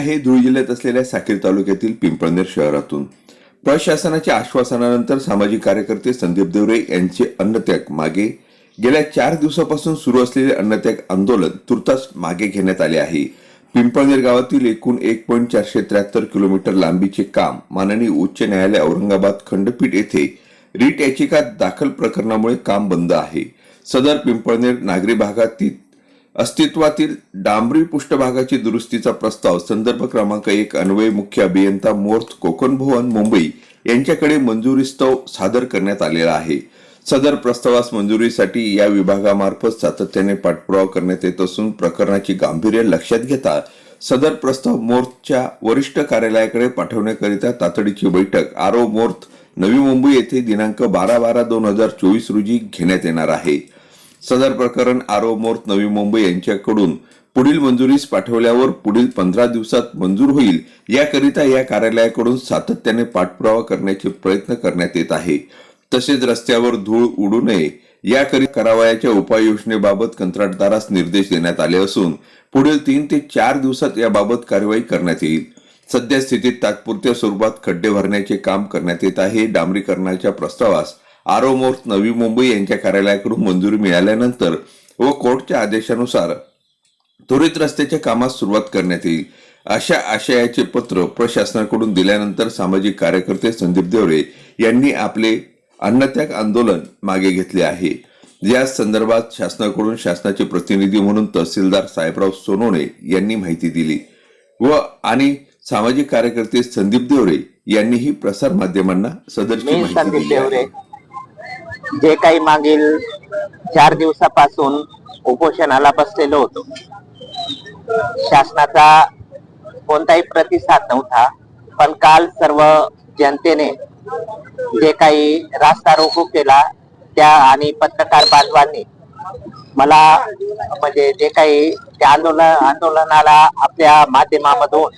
आहे धुळे जिल्ह्यात असलेल्या साक्री तालुक्यातील पिंपळनेर शहरातून. प्रशासनाच्या आश्वासनानंतर सामाजिक कार्यकर्ते संदीप देवरे यांचे अन्नत्याग मागे. गेल्या चार दिवसापासून सुरू असलेले अन्नत्याग आंदोलन तुर्तास मागे घेण्यात आले आहे. पिंपळनेर गावातील एकूण एक पॉईंट चारशे त्र्याहत्तर किलोमीटर लांबीचे काम माननीय उच्च न्यायालय औरंगाबाद खंडपीठ येथे रीट याचिका दाखल प्रकरणामुळे काम बंद आहे. सदर पिंपळनेर नागरी भागातील अस्तित्वातील डांबरी पृष्ठभागाची दुरुस्तीचा प्रस्ताव संदर्भ क्रमांक एक अन्वय मुख्य अभियंता मोर्थ कोकणभुवन मुंबई यांच्याकडे मंजुरीस्तव सादर करण्यात आलेला आहे. सदर प्रस्तावास मंजुरीसाठी या विभागामार्फत सातत्याने पाठपुरावा करण्यात येत असून प्रकरणाची गांभीर्य लक्षात घेता सदर प्रस्ताव मोर्थच्या वरिष्ठ कार्यालयाकडे पाठवण्याकरिता तातडीची बैठक. आरो मोर्थ नवी मुंबई येथे दिनांक बारा बारा दोन हजार चोवीस रोजी घेण्यात येणार आहे. सदर प्रकरण आरव मोर्त नवी मुंबई यांच्याकडून पुढील मंजुरीस पाठवल्यावर पुढील पंधरा दिवसात मंजूर होईल याकरिता या कार्यालयाकडून सातत्याने पाठपुरावा करण्याचे प्रयत्न करण्यात येत आहे. तसेच रस्त्यावर धूळ उडू नये याकरिता करावयाच्या उपाययोजनेबाबत कंत्राटदारास निर्देश देण्यात आले असून पुढील तीन ते चार दिवसात याबाबत कार्यवाही करण्यात येईल. सध्या स्थितीत तात्पुरत्या स्वरूपात खड्डे भरण्याचे काम करण्यात येत आहे. डांबरीकरणाच्या प्रस्तावास आरो मोर्थ नवी मुंबई यांच्या कार्यालयाकडून मंजुरी मिळाल्यानंतर व कोर्टच्या आदेशानुसार त्वरित रस्त्याच्या कामास सुरुवात करण्यात येईल. अशा आशयाचे पत्र प्रशासनाकडून दिल्यानंतर सामाजिक कार्यकर्ते संदीप देवरे यांनी आपले अन्नत्याग आंदोलन मागे घेतले आहे. या संदर्भात शासनाकडून शासनाचे प्रतिनिधी म्हणून तहसीलदार साहेबराव सोनवणे यांनी माहिती दिली व आणि सामाजिक कार्यकर्ते संदीप देवरे यांनीही प्रसार माध्यमांना सदरची माहिती दिली जे काही मागील चार दिवसापासून उपोषणाला बसलेलो होतो. शासनाचा कोणताही प्रतिसाद नव्हता पण काल सर्व जनतेने जे काही रास्ता रोको केला त्या आणि पत्रकार बांधवांनी मला म्हणजे जे काही त्या आंदोलन आंदोलनाला आपल्या माध्यमामधून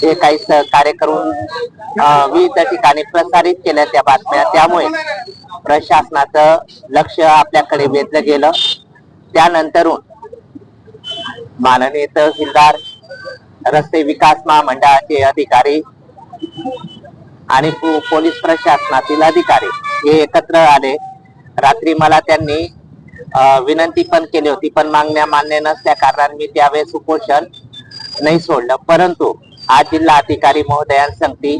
जे काही सहकार्य करून विविध ठिकाणी प्रसारित केल्या त्या बातम्या त्यामुळे प्रशासनाचं लक्ष आपल्याकडे वेधलं गेलं. त्यानंतरून माननीय तहसीलदार रस्ते विकास महामंडळाचे अधिकारी आणि पोलीस प्रशासनातील अधिकारी हे एकत्र आले. रात्री मला त्यांनी विनंती पण केली होती पण मागण्या मान्य नसल्या कारणाने मी त्यावेळेस उपोषण नाही सोडलं. परंतु आज जिल्हा अधिकारी महोदयांसंगती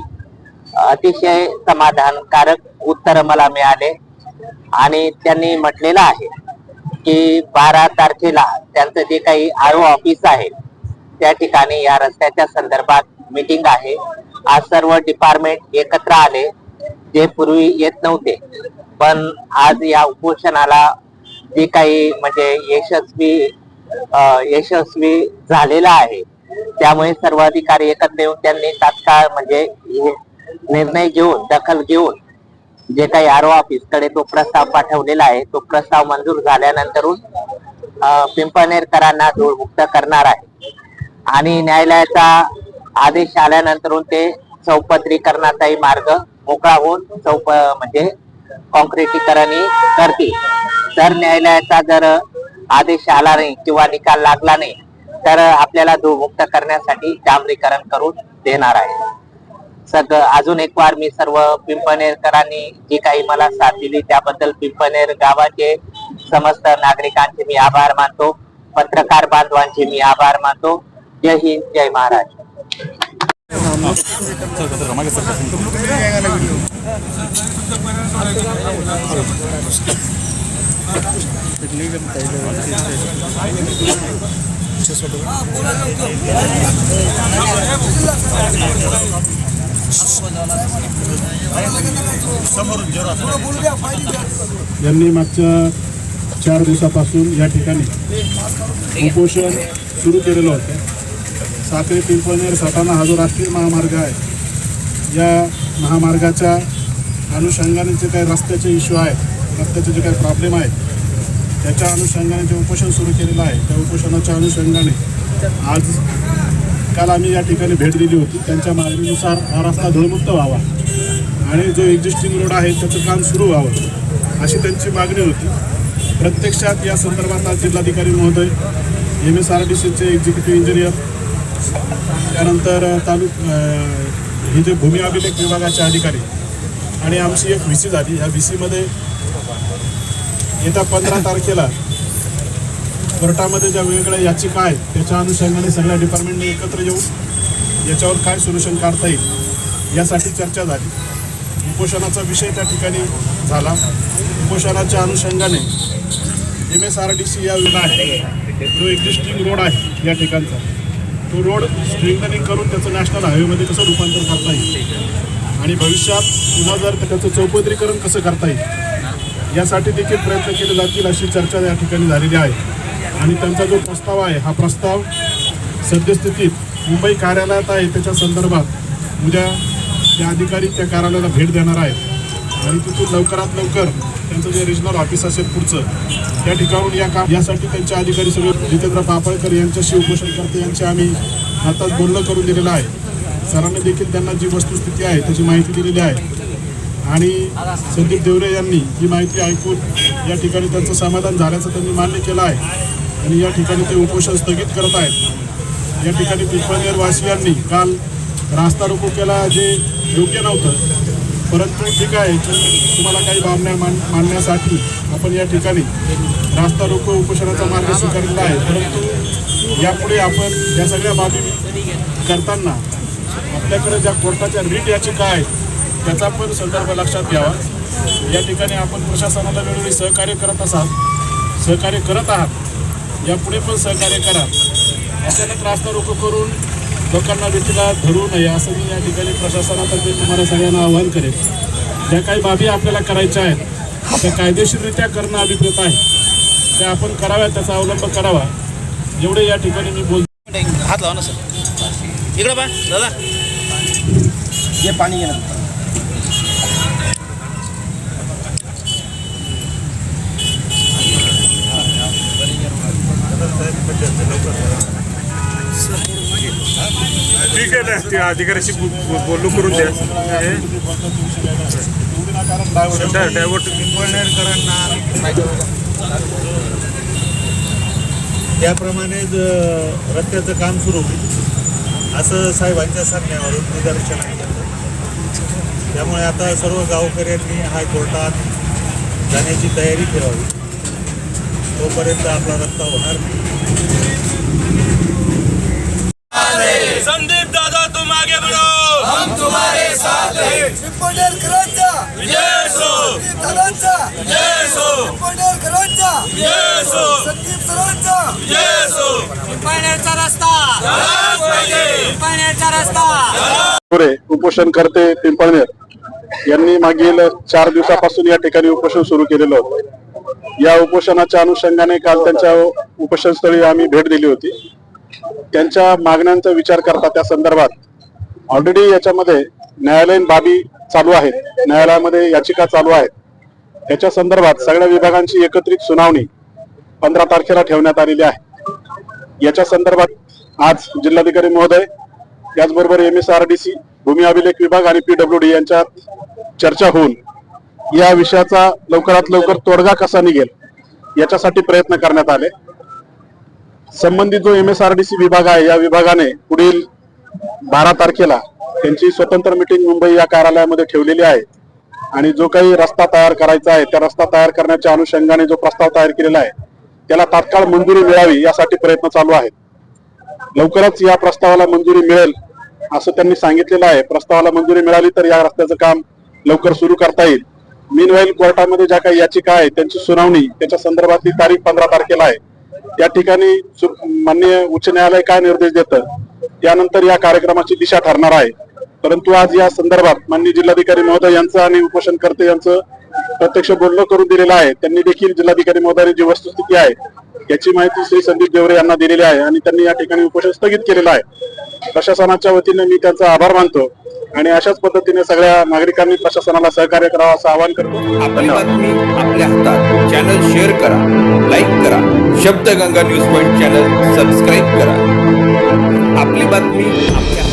अतिशय समाधानकारक उत्तर मला मिळाले. आणि त्यांनी म्हटलेलं आहे की बारा तारखेला त्यांचं जे काही आरो ऑफिस आहे त्या ठिकाणी या रस्त्याच्या संदर्भात मीटिंग आहे. आज सर्व डिपार्टमेंट एकत्र आले जे पूर्वी येत नव्हते. पण आज या उपोषणाला जे काही म्हणजे यशस्वी यशस्वी झालेला आहे त्यामुळे सर्व अधिकारी एकत्र येऊन त्यांनी तात्काळ म्हणजे हे निर्णय घेऊन दखल घेऊन जे काही आरो ऑफिसकडे तो प्रस्ताव पाठवलेला आहे तो प्रस्ताव मंजूर झाल्यानंतरून अं, धूळमुक्त करणार आहे. आणि न्यायालयाचा आदेश आल्यानंतरून ते चौपदरीकरणाचाही मार्ग मोकळा होऊन चौप म्हणजे कॉन्क्रिटीकरण करतील. तर न्यायालयाचा जर आदेश आला नाही किंवा निकाल लागला नाही तर आपल्याला धूळमुक्त करण्यासाठी डांबरीकरण करून देणार आहे. सगळं अजून एक वार मी सर्व पिंपणेरकरांनी जी काही मला साथ दिली त्याबद्दल पिंपणेर गावाचे समस्त नागरिकांचे मी आभार मानतो. पत्रकार बांधवांचे मी आभार मानतो. जय हिंद जय महाराज यांनी मागच्या चार दिवसापासून या ठिकाणी उपोषण सुरू केलेलं होतं. साखरे पिंपळनेर सटाणा हा जो राष्ट्रीय महामार्ग आहे या महामार्गाच्या अनुषंगाने जे काही रस्त्याचे इश्यू आहेत रस्त्याचे जे काही प्रॉब्लेम आहेत त्याच्या अनुषंगाने जे उपोषण सुरू केलेलं आहे त्या उपोषणाच्या अनुषंगाने आज काल आम्ही या ठिकाणी भेट दिली होती. त्यांच्या मागणीनुसार हा रस्ता धुळमुक्त व्हावा. आणि जो एक्झिस्टिंग रोड आहे त्याचं काम सुरू व्हावं अशी त्यांची मागणी होती. प्रत्यक्षात या संदर्भात आज जिल्हाधिकारी महोदय एम एस आर डी सीचे एक्झिक्युटिव्ह इंजिनियर त्यानंतर तालुक हे जे भूमी अभिलेख विभागाचे अधिकारी आणि आमची एक व्ही सी झाली. ह्या व्ही सीमध्ये येत्या पंधरा तारखेला कोर्टामध्ये ज्या वेगवेगळ्या याचिका आहेत त्याच्या अनुषंगाने सगळ्या डिपार्टमेंटने एकत्र येऊन याच्यावर काय सोल्युशन काढता येईल यासाठी चर्चा झाली. उपोषणाचा विषय त्या ठिकाणी झाला. उपोषणाच्या अनुषंगाने M S R D C या विभाग आहे. जो एक्झिस्टिंग रोड आहे या ठिकाणचा. तो रोड स्ट्रेंथनिंग करून त्याचं नॅशनल हायवेमध्ये कसं रूपांतर करता येईल? आणि भविष्यात पुन्हा जर त्याचं चौपदरीकरण कसं करता येईल? यासाठी देखील प्रयत्न केले जातील अशी चर्चा या ठिकाणी झालेली आहे. आणि त्यांचा जो प्रस्ताव आहे हा प्रस्ताव सद्यस्थितीत मुंबई कार्यालयात आहे. त्याच्या संदर्भात उद्या ते अधिकारी त्या कार्यालयाला भेट देणार आहेत आणि तिथून लवकरात लवकर त्यांचं जे रिजनल ऑफिस असेल पुढचं त्या ठिकाणून या काम यासाठी त्यांचे अधिकारी सगळे जितेंद्र पापळकर यांच्याशी उपोषणकर्ते यांचे आम्ही आताच बोलणं करून दिलेलं आहे. सरांनी देखील त्यांना जी वस्तुस्थिती आहे त्याची माहिती दिलेली आहे. आणि संदीप देवरे यांनी ही माहिती ऐकून या ठिकाणी त्यांचं समाधान झाल्याचं त्यांनी मान्य केलं आहे. आणि या ठिकाणी ते उपोषण स्थगित करत आहेत. या ठिकाणी पिंपळनेर वासियांनी काल रास्ता रोको केला जे योग्य नव्हतं. परंतु ठीक आहे तुम्हाला काही भावना मान मांडण्यासाठी आपण या ठिकाणी रास्ता रोको उपोषणाचा मार्ग स्वीकारलेला आहे. परंतु यापुढे आपण या सगळ्या बाबी करताना आपल्याकडे ज्या कोर्टाच्या रीट याचिका आहेत त्याचा पण संदर्भ लक्षात घ्यावा. या ठिकाणी आपण प्रशासनाला वेळोवेळी सहकार्य करत असाल सहकार्य करत आहात यापुढे पण सहकार्य करा. अचानक रास्ता रोको करून लोकांना भीतीला धरू नये असं मी या ठिकाणी प्रशासनातर्फे तुम्हाला सगळ्यांना आवाहन करेन. ज्या काही बाबी आपल्याला करायच्या आहेत त्या कायदेशीररित्या करणं अभिप्रेत आहे. त्या आपण कराव्या त्याचा अवलंब करावा. एवढे या ठिकाणी मी बोल हात लावा ना सर. इकडं बा दादा. ये पाणी घे ना ठीक आहे ना त्या अधिकाऱ्याशी बो- बो- बोलणं करून द्या. डायव्हर्ट त्याप्रमाणे ज- रस्त्याचं काम सुरू होईल. असं साहेबांच्या सांगण्यावरून निदर्शन आहे त्यामुळे आता सर्व गावकऱ्यांनी हायकोर्टात जाण्याची तयारी ठेवावी. तोपर्यंत आपला रस्ता होणार नाही. संदीप दादा तुम आगे बढ़ो हम तुम्हारे साथ हैं पिंपळनेरकरांचा जय सो संदीप दादांचा जय सो पिंपळनेरकरांचा जय सो संदीप सरांचा जय सो पिंपळनेरचा रस्ता झालाच पाहिजे पिंपळनेरचा रस्ता पुरे उपोषण करते पिंपळनेर. यांनी मागील चार दिवसापासून या ठिकाणी उपोषण सुरू केलेलं होतं. या उपोषणाच्या अनुषंगाने काल त्यांच्या उपोषणस्थळी आम्ही भेट दिली होती. त्यांच्या मागण्यांचा विचार करता त्या संदर्भात ऑलरेडी याच्यामध्ये न्यायालयीन बाबी चालू आहेत. न्यायालयामध्ये याचिका चालू आहेत. त्याच्या संदर्भात सगळ्या विभागांची एकत्रित सुनावणी पंधरा तारखेला ठेवण्यात आलेली आहे. याच्या संदर्भात आज जिल्हाधिकारी महोदय त्याचबरोबर M S R D C भूमी अभिलेख विभाग आणि पीडब्ल्यू डी यांच्यात चर्चा होऊन या विषयाचा लवकरात लवकर तोडगा कसा निघेल याच्यासाठी प्रयत्न करण्यात आले. संबंधित जो M S R D C विभाग आहे या विभागाने पुढील बारा तारखेला त्यांची स्वतंत्र मिटिंग मुंबई या कार्यालयामध्ये ठेवलेली आहे. आणि जो काही रस्ता तयार करायचा आहे त्या रस्ता तयार करण्याच्या अनुषंगाने जो प्रस्ताव तयार केलेला आहे त्याला तात्काळ मंजुरी मिळावी यासाठी प्रयत्न चालू आहेत. लवकरच या प्रस्तावाला मंजुरी मिळेल असं त्यांनी सांगितलेलं आहे. प्रस्तावाला मंजुरी मिळाली तर या रस्त्याचं काम लवकर सुरू करता येईल. मीनवाईल कोर्टामध्ये ज्या काही याचिका आहे त्यांची सुनावणी त्याच्या संदर्भातली तारीख पंधरा तारखेला आहे. या ठिकाणी माननीय उच्च न्यायालय काय निर्देश देतं? त्यानंतर या कार्यक्रमाची दिशा ठरणार आहे. परंतु आज या संदर्भात माननीय जिल्हाधिकारी महोदय यांचं आणि उपोषणकर्ते यांचं प्रत्यक्ष बोलणं करून दिलेलं आहे. त्यांनी देखील जिल्हाधिकारी महोदयांनी जी वस्तुस्थिती आहे याची माहिती श्री संदीप देवरे यांना दिलेली आहे आणि त्यांनी या ठिकाणी उपोषण स्थगित केलेलं आहे. प्रशासनाच्या वतीने मी त्यांचा आभार मानतो आणि अशाच पद्धतीने सगळ्या नागरिकांनी प्रशासनाला सहकार्य करावं असं आवाहन करतो. आपली बातमी आपल्या हातात. चॅनल शेअर करा लाईक करा. Shabdganga news point channel subscribe करा. आपली बातमी आपल्या